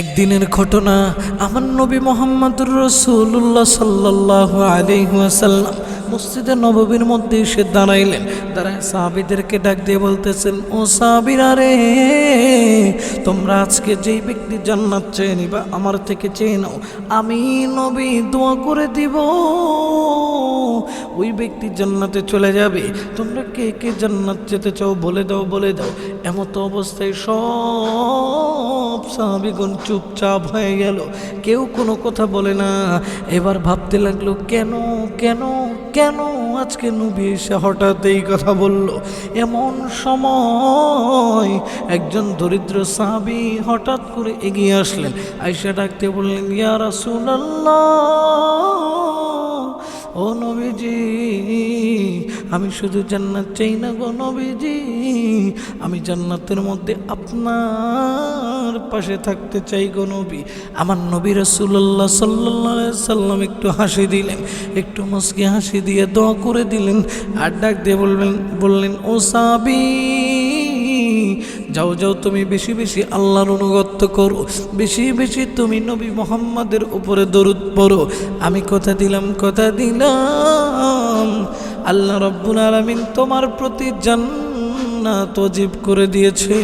একদিনের ঘটনা আমার নবী মোহাম্মদুর রসুল্লাহ সাল্লাহ আলিহাসাল্লাম মসজিদে নববীর মধ্যে এসে দাঁড়াইলেন। দাঁড়ায় সাহাবিদেরকে ডাক দিয়ে বলতেছেন, ও সাহাবিরা রে, তোমরা আজকে যেই ব্যক্তি জান্নাত চেয়ে নিবা, আমার থেকে চেয়ে নাও। আমি নবী দোয়া করে দিব। ওই ব্যক্তি জান্নাতে চলে যাবে। তোমরা কে কে জান্নাত যেতে চাও বলে দাও বলে দাও। এমতো অবস্থায় সব সাহাবিগণ চুপচাপ হয়ে গেল। কেউ কোনো কথা বলে না। এবার ভাবতে লাগল, কেন কেন কেন আজকে নবী এসে হঠাৎ এই কথা বলল? এমন সময় একজন দরিদ্র সাহাবি হঠাৎ করে এগিয়ে আসলেন। আইসা ডাকতে বললেন, ইয়া রাসূলুল্লাহ! ও নবীজি, আমি শুধু জান্নাত চাই না গো নবীজি। আমি জান্নাতের মধ্যে আপনার পাশে থাকতে চাই গো নবী। আমার নবী রসুল্লাহ সাল্লাহ সাল্লাম একটু হাসি দিলেন, একটু মুসকি হাসি দিয়ে দোয়া করে দিলেন, আর ডাক দিয়ে বলবেন, বললেন, ও সাবি যাও যাও, তুমি বেশি বেশি আল্লাহর অনুগত্য করো। বেশি বেশি তুমি নবী মোহাম্মদের উপরে দরুদ পড়ো। আমি কথা দিলাম কথা দিলাম। আল্লাহ রব্বুল আলমিন তোমার প্রতি জান্নাত অজীব করে দিয়েছে।